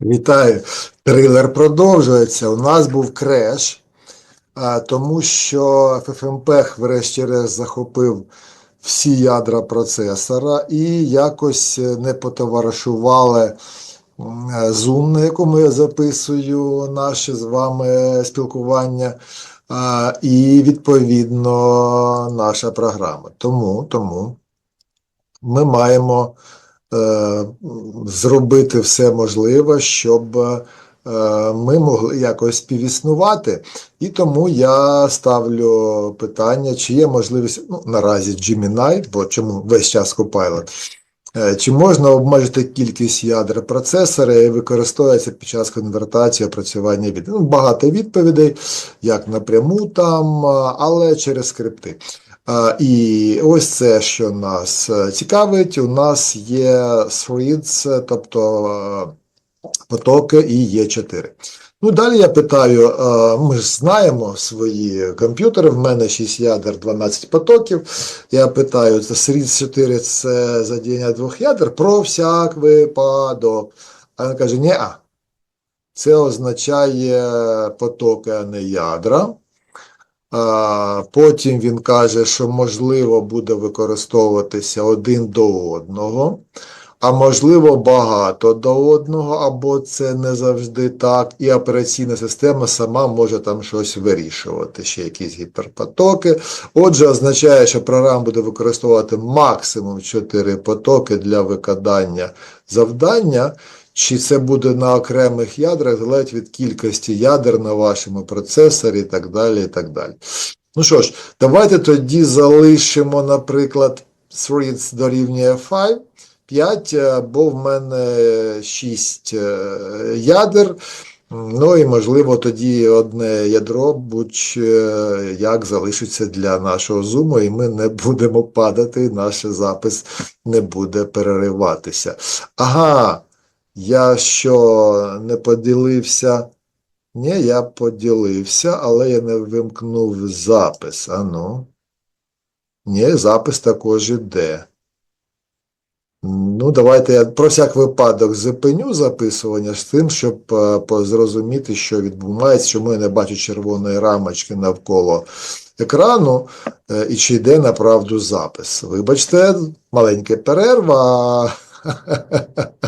Вітаю. Трилер продовжується. У нас був креш, тому що FFmpeg врешті-решт захопив всі ядра процесора і якось не потоваришували е, Zoom, на якому я записую наше з вами спілкування, і відповідно наша програма. Тому, тому ми маємо е, зробити все можливе, щоб е, ми могли якось співіснувати. І тому я ставлю питання, чи є можливість, ну, наразі Gemini, бо чому весь час Copilot, е, чи можна обмежити кількість ядер процесора і використовується під час конвертації опрацювання від ну, багато відповідей, як напряму там, але через скрипти. А, І ось це, що нас е, цікавить. У нас є threads, тобто е, потоки, і є 4. Ну, далі я питаю: е, ми ж знаємо свої комп'ютери, в мене 6 ядер, 12 потоків. Я питаю, це threads 4 це задіяння двох ядер про всяк випадок. А він каже, ні, це означає потоки, а не ядра. Потім він каже, що можливо буде використовуватися один до одного, а можливо багато до одного, або це не завжди так, і операційна система сама може там щось вирішувати, ще якісь гіперпотоки. Отже, означає, що програма буде використовувати максимум 4 потоки для виконання завдання. Чи це буде на окремих ядрах, залежить від кількості ядер на вашому процесорі і так далі. і так далі. Ну що ж, давайте тоді залишимо, наприклад, threads дорівнює 5, 5, е, бо в мене 6 ядер. Ну і можливо тоді одне ядро будь-як залишиться для нашого зуму, і ми не будемо падати, наш запис не буде перериватися. Ага. Я що не поділився? Ні, я поділився, але я не вимкнув запис. Ану. Ні, запис також іде. Ну, давайте я про всяк випадок зупиню записування з тим, щоб е, зрозуміти, що відбувається, чому я не бачу червоної рамочки навколо екрану, е, і чи йде направду запис. Вибачте, маленька перерва.